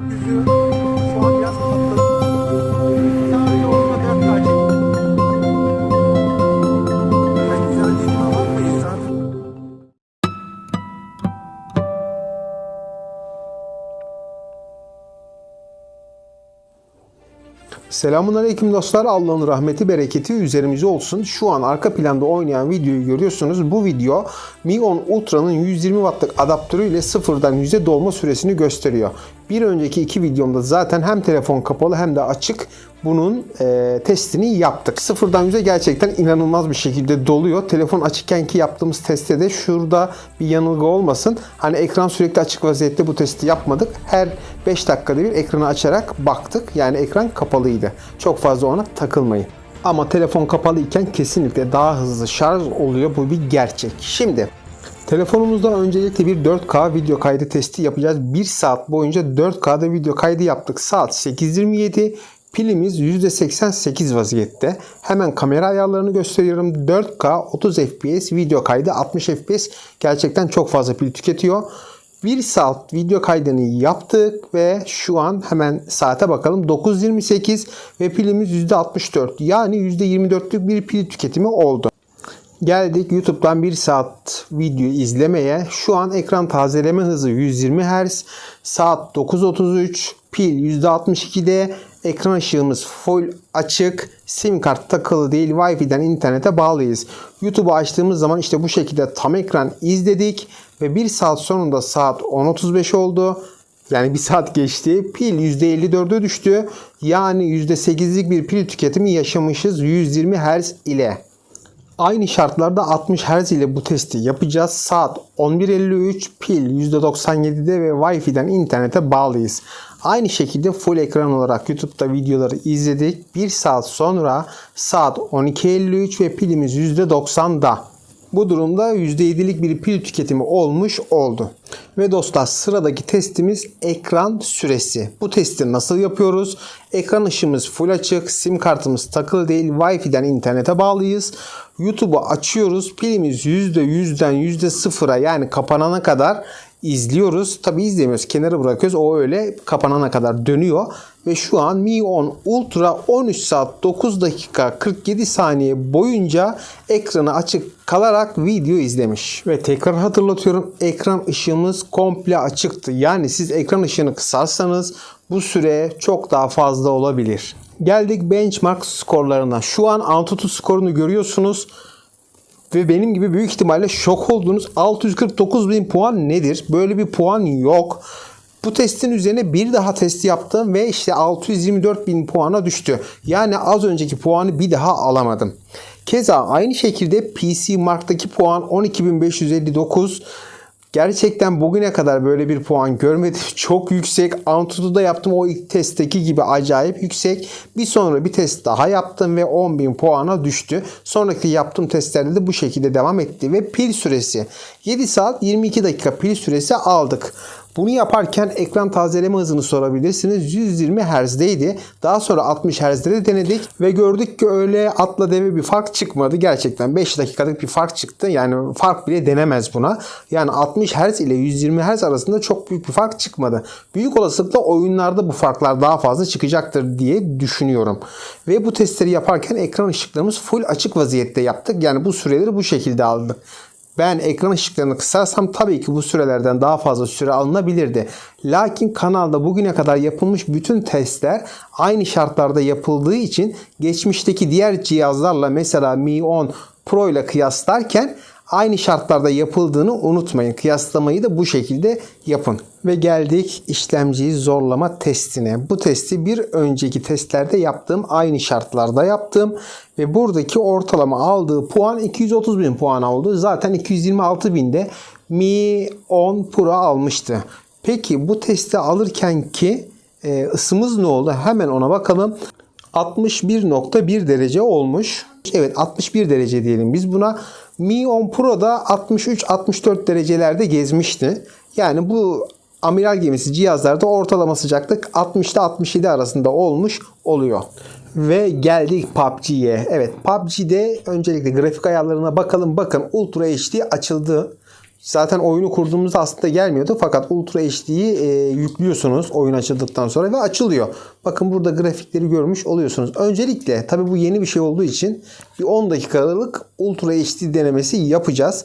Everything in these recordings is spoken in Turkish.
Yüzü? Selamun Aleyküm dostlar. Allah'ın rahmeti, bereketi üzerimize olsun. Şu an arka planda oynayan videoyu görüyorsunuz. Bu video Mi 10 Ultra'nın 120 wattlık adaptörüyle sıfırdan yüze dolma süresini gösteriyor. Bir önceki iki videomda zaten hem telefon kapalı hem de açık bunun e, testini yaptık. Sıfırdan yüze gerçekten inanılmaz bir şekilde doluyor. Telefon açıkken ki yaptığımız testte de şurada bir yanılgı olmasın. Hani ekran sürekli açık vaziyette bu testi yapmadık. Her 5 dakikada bir ekranı açarak baktık. Yani ekran kapalıydı. Çok fazla ona takılmayın. Ama telefon kapalı iken kesinlikle daha hızlı şarj oluyor. Bu bir gerçek. Şimdi Telefonumuzda öncelikle bir 4K video kaydı testi yapacağız. 1 saat boyunca 4K'da video kaydı yaptık. Saat 8.27. Pilimiz %88 vaziyette. Hemen kamera ayarlarını gösteriyorum. 4K 30 FPS video kaydı 60 FPS gerçekten çok fazla pil tüketiyor. 1 saat video kaydını yaptık ve şu an hemen saate bakalım 9.28 ve pilimiz %64 yani %24'lük bir pil tüketimi oldu. Geldik YouTube'dan 1 saat video izlemeye. Şu an ekran tazeleme hızı 120 Hz. Saat 9.33. Pil %62'de. Ekran ışığımız full açık. Sim kart takılı değil. Wi-Fi'den internete bağlıyız. YouTube'u açtığımız zaman işte bu şekilde tam ekran izledik. Ve 1 saat sonunda saat 10.35 oldu. Yani bir saat geçti. Pil %54'e düştü. Yani %8'lik bir pil tüketimi yaşamışız 120 Hz ile. Aynı şartlarda 60 Hz ile bu testi yapacağız. Saat 11.53 pil %97'de ve Wi-Fi'den internete bağlıyız. Aynı şekilde full ekran olarak YouTube'da videoları izledik. 1 saat sonra saat 12.53 ve pilimiz %90'da. Bu durumda %7'lik bir pil tüketimi olmuş oldu. Ve dostlar sıradaki testimiz ekran süresi. Bu testi nasıl yapıyoruz? Ekran ışığımız full açık, sim kartımız takılı değil, Wi-Fi'den internete bağlıyız. YouTube'u açıyoruz. Pilimiz %100'den %0'a yani kapanana kadar izliyoruz. Tabi izlemiyoruz. Kenara bırakıyoruz. O öyle kapanana kadar dönüyor. Ve şu an Mi 10 Ultra 13 saat 9 dakika 47 saniye boyunca ekranı açık kalarak video izlemiş. Ve tekrar hatırlatıyorum ekran ışığımız komple açıktı. Yani siz ekran ışığını kısarsanız bu süre çok daha fazla olabilir. Geldik benchmark skorlarına. Şu an Antutu skorunu görüyorsunuz ve benim gibi büyük ihtimalle şok oldunuz. 649 bin puan nedir? Böyle bir puan yok. Bu testin üzerine bir daha testi yaptım ve işte 624 bin puana düştü. Yani az önceki puanı bir daha alamadım. Keza aynı şekilde PC Mark'taki puan 12559. Gerçekten bugüne kadar böyle bir puan görmedim. Çok yüksek. Antutu'da yaptım o ilk testteki gibi acayip yüksek. Bir sonra bir test daha yaptım ve 10.000 puana düştü. Sonraki yaptığım testlerde de bu şekilde devam etti ve pil süresi 7 saat 22 dakika pil süresi aldık. Bunu yaparken ekran tazeleme hızını sorabilirsiniz. 120 Hz'deydi. Daha sonra 60 Hz'de de denedik ve gördük ki öyle atla deve bir fark çıkmadı. Gerçekten 5 dakikalık bir fark çıktı. Yani fark bile denemez buna. Yani 60 Hz ile 120 Hz arasında çok büyük bir fark çıkmadı. Büyük olasılıkla oyunlarda bu farklar daha fazla çıkacaktır diye düşünüyorum. Ve bu testleri yaparken ekran ışıklarımız full açık vaziyette yaptık. Yani bu süreleri bu şekilde aldık. Ben ekran ışıklarını kısarsam tabii ki bu sürelerden daha fazla süre alınabilirdi. Lakin kanalda bugüne kadar yapılmış bütün testler aynı şartlarda yapıldığı için geçmişteki diğer cihazlarla mesela Mi 10 Pro ile kıyaslarken aynı şartlarda yapıldığını unutmayın. Kıyaslamayı da bu şekilde yapın. Ve geldik işlemciyi zorlama testine. Bu testi bir önceki testlerde yaptığım aynı şartlarda yaptım. Ve buradaki ortalama aldığı puan 230 bin puan oldu. Zaten 226 binde Mi 10 Pro almıştı. Peki bu testi alırken ki e, ısımız ne oldu? Hemen ona bakalım. 61.1 derece olmuş. Evet 61 derece diyelim biz buna. Mi 10 Pro'da 63-64 derecelerde gezmişti. Yani bu amiral gemisi cihazlarda ortalama sıcaklık 60 ile 67 arasında olmuş oluyor. Ve geldik PUBG'ye. Evet PUBG'de öncelikle grafik ayarlarına bakalım. Bakın Ultra HD açıldı. Zaten oyunu kurduğumuzda aslında gelmiyordu fakat Ultra HD'yi e, yüklüyorsunuz oyun açıldıktan sonra ve açılıyor. Bakın burada grafikleri görmüş oluyorsunuz. Öncelikle tabi bu yeni bir şey olduğu için bir 10 dakikalık Ultra HD denemesi yapacağız.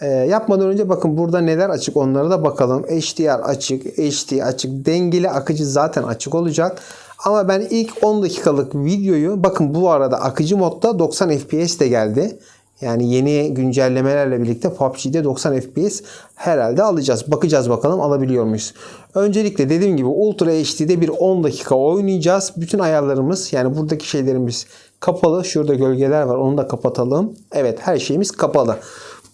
E, yapmadan önce bakın burada neler açık onlara da bakalım. HDR açık, HD açık, dengeli akıcı zaten açık olacak. Ama ben ilk 10 dakikalık videoyu bakın bu arada akıcı modda 90 FPS de geldi. Yani yeni güncellemelerle birlikte PUBG'de 90 FPS herhalde alacağız. Bakacağız bakalım alabiliyor muyuz? Öncelikle dediğim gibi Ultra HD'de bir 10 dakika oynayacağız. Bütün ayarlarımız yani buradaki şeylerimiz kapalı. Şurada gölgeler var onu da kapatalım. Evet her şeyimiz kapalı.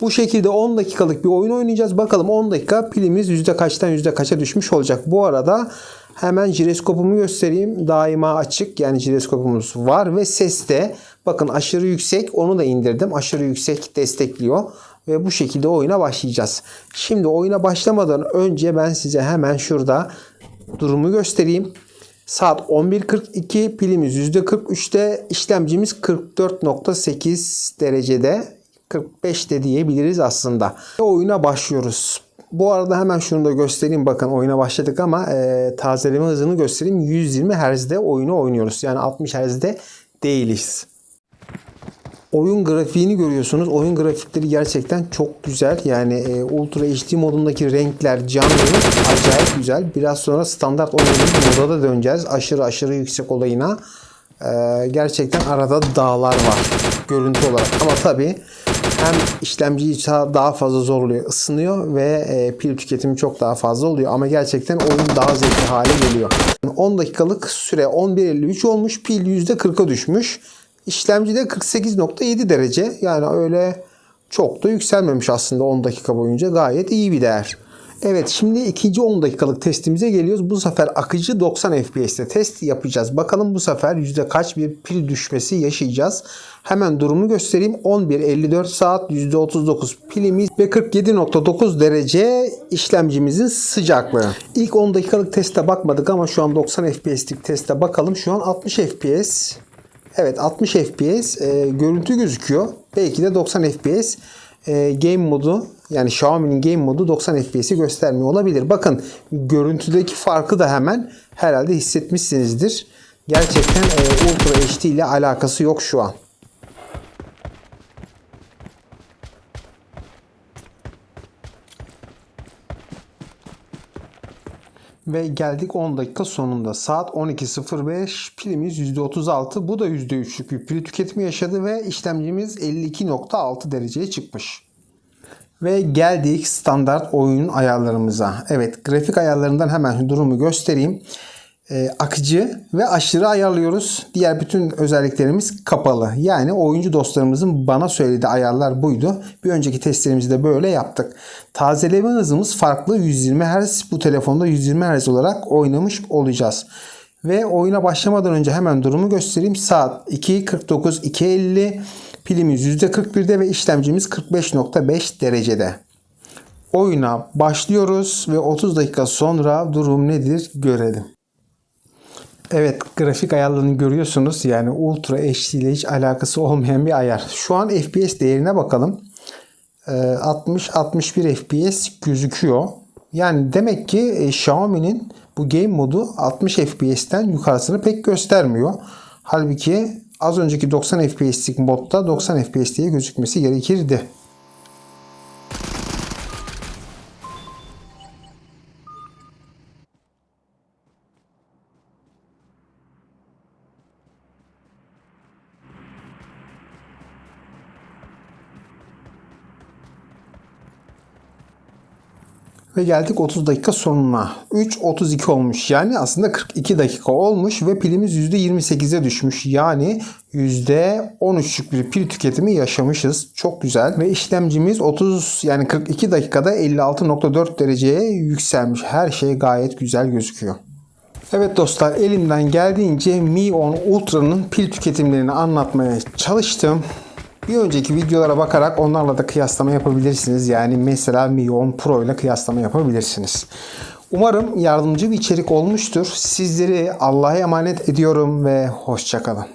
Bu şekilde 10 dakikalık bir oyun oynayacağız. Bakalım 10 dakika pilimiz yüzde kaçtan yüzde kaça düşmüş olacak. Bu arada hemen jiroskopumu göstereyim. Daima açık yani jiroskopumuz var ve ses de bakın aşırı yüksek onu da indirdim. Aşırı yüksek destekliyor ve bu şekilde oyuna başlayacağız. Şimdi oyuna başlamadan önce ben size hemen şurada durumu göstereyim. Saat 11.42 pilimiz %43'te işlemcimiz 44.8 derecede 45 de diyebiliriz aslında. Oyuna başlıyoruz. Bu arada hemen şunu da göstereyim. Bakın oyuna başladık ama e, tazeleme hızını göstereyim. 120 Hz'de oyunu oynuyoruz. Yani 60 Hz'de değiliz. Oyun grafiğini görüyorsunuz. Oyun grafikleri gerçekten çok güzel. Yani e, Ultra HD modundaki renkler, canlı acayip güzel. Biraz sonra standart oynadığımız moda da döneceğiz. Aşırı aşırı yüksek olayına. E, gerçekten arada dağlar var görüntü olarak. Ama tabii hem işlemciyi daha fazla zorluyor, ısınıyor ve e, pil tüketimi çok daha fazla oluyor. Ama gerçekten oyun daha zevkli hale geliyor. 10 dakikalık süre 11.53 olmuş. Pil %40'a düşmüş. İşlemci de 48.7 derece. Yani öyle çok da yükselmemiş aslında 10 dakika boyunca. Gayet iyi bir değer. Evet şimdi ikinci 10 dakikalık testimize geliyoruz. Bu sefer akıcı 90 FPS'te test yapacağız. Bakalım bu sefer yüzde kaç bir pil düşmesi yaşayacağız. Hemen durumu göstereyim. 11.54 saat %39 pilimiz ve 47.9 derece işlemcimizin sıcaklığı. İlk 10 dakikalık teste bakmadık ama şu an 90 FPS'lik teste bakalım. Şu an 60 FPS. Evet 60 FPS e, görüntü gözüküyor. Belki de 90 FPS e, game modu yani Xiaomi'nin game modu 90 FPS'i göstermiyor olabilir. Bakın görüntüdeki farkı da hemen herhalde hissetmişsinizdir. Gerçekten e, Ultra HD ile alakası yok şu an. Ve geldik 10 dakika sonunda. Saat 12.05 pilimiz %36. Bu da %3'lük bir pil tüketimi yaşadı ve işlemcimiz 52.6 dereceye çıkmış. Ve geldik standart oyun ayarlarımıza. Evet grafik ayarlarından hemen durumu göstereyim. Ee, akıcı ve aşırı ayarlıyoruz. Diğer bütün özelliklerimiz kapalı. Yani oyuncu dostlarımızın bana söylediği ayarlar buydu. Bir önceki testlerimizde böyle yaptık. Tazeleme hızımız farklı 120 Hz. Bu telefonda 120 Hz olarak oynamış olacağız. Ve oyuna başlamadan önce hemen durumu göstereyim. Saat 2.49 2.50 Pilimiz %41'de ve işlemcimiz 45.5 derecede. Oyuna başlıyoruz ve 30 dakika sonra durum nedir görelim. Evet grafik ayarlarını görüyorsunuz. Yani Ultra HD ile hiç alakası olmayan bir ayar. Şu an FPS değerine bakalım. 60-61 ee, FPS gözüküyor. Yani demek ki e, Xiaomi'nin bu game modu 60 FPS'ten yukarısını pek göstermiyor. Halbuki az önceki 90 FPS'lik modda 90 FPS diye gözükmesi gerekirdi. Ve geldik 30 dakika sonuna. 3.32 olmuş. Yani aslında 42 dakika olmuş ve pilimiz %28'e düşmüş. Yani %13'lük bir pil tüketimi yaşamışız. Çok güzel. Ve işlemcimiz 30 yani 42 dakikada 56.4 dereceye yükselmiş. Her şey gayet güzel gözüküyor. Evet dostlar elimden geldiğince Mi 10 Ultra'nın pil tüketimlerini anlatmaya çalıştım. Bir önceki videolara bakarak onlarla da kıyaslama yapabilirsiniz. Yani mesela Mi 10 Pro ile kıyaslama yapabilirsiniz. Umarım yardımcı bir içerik olmuştur. Sizleri Allah'a emanet ediyorum ve hoşçakalın.